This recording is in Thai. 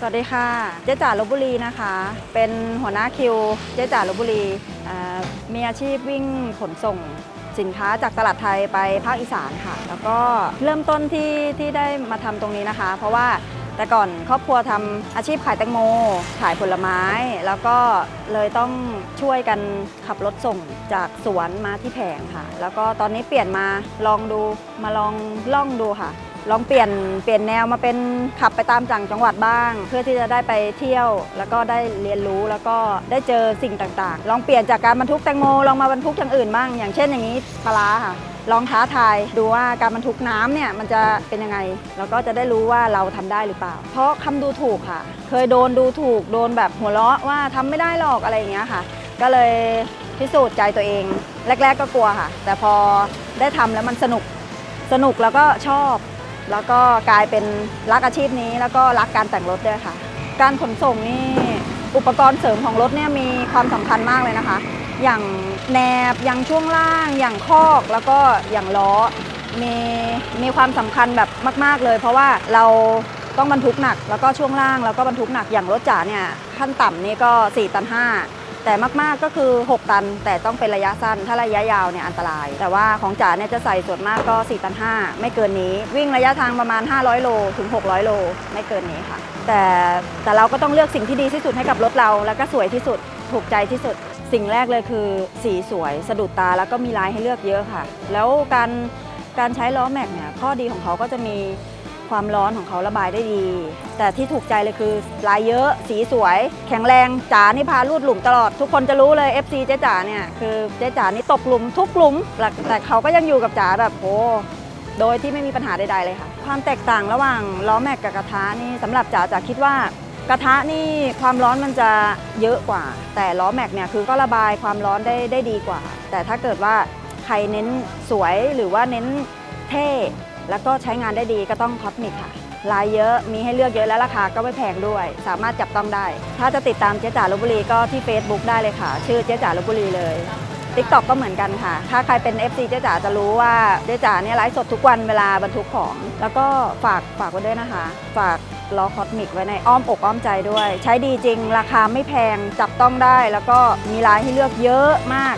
สวัสดีค่ะเจ๊จ๋าลบบุรีนะคะ เป็นหัวหน้าคิวเจ๊จ๋าลบบุรีมีอาชีพวิ่งขนส่งสินค้าจากตลาดไทยไปภาคอีสานค่ะ แล้วก็เริ่มต้นที่ที่ได้มาทำตรงนี้นะคะ เพราะว่าแต่ก่อนครอบครัวทำอาชีพขายแตงโม ขายผลไม้ แล้วก็เลยต้องช่วยกันขับรถส่งจากสวนมาที่แผงค่ะ แล้วก็ตอนนี้เปลี่ยนมาลองดูมาลองล่องดูค่ะ ลองเปลี่ยนเปลี่ยนแนวมาเป็นขับไปตามต่างจังหวัดบ้าง เพื่อที่จะได้ไปเที่ยว แล้วก็ได้เรียนรู้แล้วก็ได้เจอสิ่งต่างๆ ลองเปลี่ยนจากการบรรทุกแตงโมลองมาบรรทุกอย่างอื่นบ้าง อย่างเช่นอย่างนี้ปลาค่ะลองท้าทายดูว่าการบรรทุกน้ำเนี่ยมันจะเป็นยังไง แล้วก็จะได้รู้ว่าเราทำได้หรือเปล่า เพราะคำดูถูกค่ะ เคยโดนดูถูกโดนแบบหัวเราะว่าทำไม่ได้หรอกอะไรอย่างเงี้ยค่ะ ก็เลยพิสูจน์ใจตัวเอง แรก ๆ ก็กลัวค่ะ แต่พอได้ทำแล้วมันสนุกสนุกแล้วก็ชอบ แล้วก็กลายเป็นรักอาชีพนี้ แล้วก็รักการแต่งรถด้วยค่ะ การขนส่งนี่อุปกรณ์เสริมของรถเนี่ยมีความสำคัญมากเลยนะคะ อย่างแนบอย่างช่วงล่าง อย่างคอกแล้วก็อย่างล้อมีมีความสำคัญแบบมาก ๆเลย เพราะว่าเราต้องบรรทุกหนัก แล้วก็ช่วงล่างแล้วก็บรรทุกหนักอย่างรถจ๋าเนี่ยขั้นต่ำนี่ก็4ตัน5 แต่มากๆก็คือ 6 ตัน แต่ต้องเป็นระยะสั้น ถ้าระยะยาวเนี่ยอันตราย แต่ว่าของจ๋าเนี่ยจะใส่ส่วนมากก็ 4 ตัน 5 ไม่เกินนี้ วิ่งระยะทางประมาณ 500 โลถึง 600 โล ไม่เกินนี้ค่ะ แต่แต่เราก็ต้องเลือกสิ่งที่ดีที่สุดให้กับรถเรา แล้วก็สวยที่สุดถูกใจที่สุด สิ่งแรกเลยคือสีสวย สะดุดตาแล้วก็มีลายให้เลือกเยอะค่ะ แล้วการการใช้ล้อแม็กเนี่ยข้อดีของเขาก็จะมี ความร้อนของเขาระบายได้ดี แต่ที่ถูกใจเลยคือลายเยอะสีสวย แข็งแรงจ๋านี่พาลูดหลุมตลอด ทุกคนจะรู้เลย FC เจ๊จ๋าเนี่ยคือเจ๊จ๋านี่ตกหลุมทุกหลุมแต่เขาก็ยังอยู่กับจ๋าแบบโอ้โดยที่ไม่มีปัญหาใดๆเลยค่ะ ความแตกต่างระหว่างล้อแม็กกับกระทะนี่สำหรับจ๋าจ๋าคิดว่ากระทะนี่ความร้อนมันจะเยอะกว่า แต่ล้อแม็กเนี่ยคือก็ระบายความร้อนได้ได้ดีกว่า แต่ถ้าเกิดว่าใครเน้นสวยหรือว่าเน้นเท่ แล้วก็ใช้งานได้ดีก็ต้องคอสมิกค่ะ ลายเยอะมีให้เลือกเยอะและราคาก็ไม่แพงด้วย สามารถจับต้องได้ ถ้าจะติดตามเจ๊จ๋าลบบุรีก็ที่ Facebook ได้เลยค่ะ ชื่อเจ๊จ๋าลบบุรีเลย t ิ k t o k ก็เหมือนกันค่ะ ถ้าใครเป็น FC เจ๊จ๋าจะรู้ว่าเจ๊จ๋าเนี่ยไลฟ์สดทุกวันเวลาบรรทุกของ แล้วก็ฝากฝากไว้ด้วยนะคะ ฝากล้อคอสมิกไว้ในอ้อมอกอ้อมใจด้วย ใช้ดีจริง ราคาไม่แพงจับต้องได้ แล้วก็มีลายให้เลือกเยอะมาก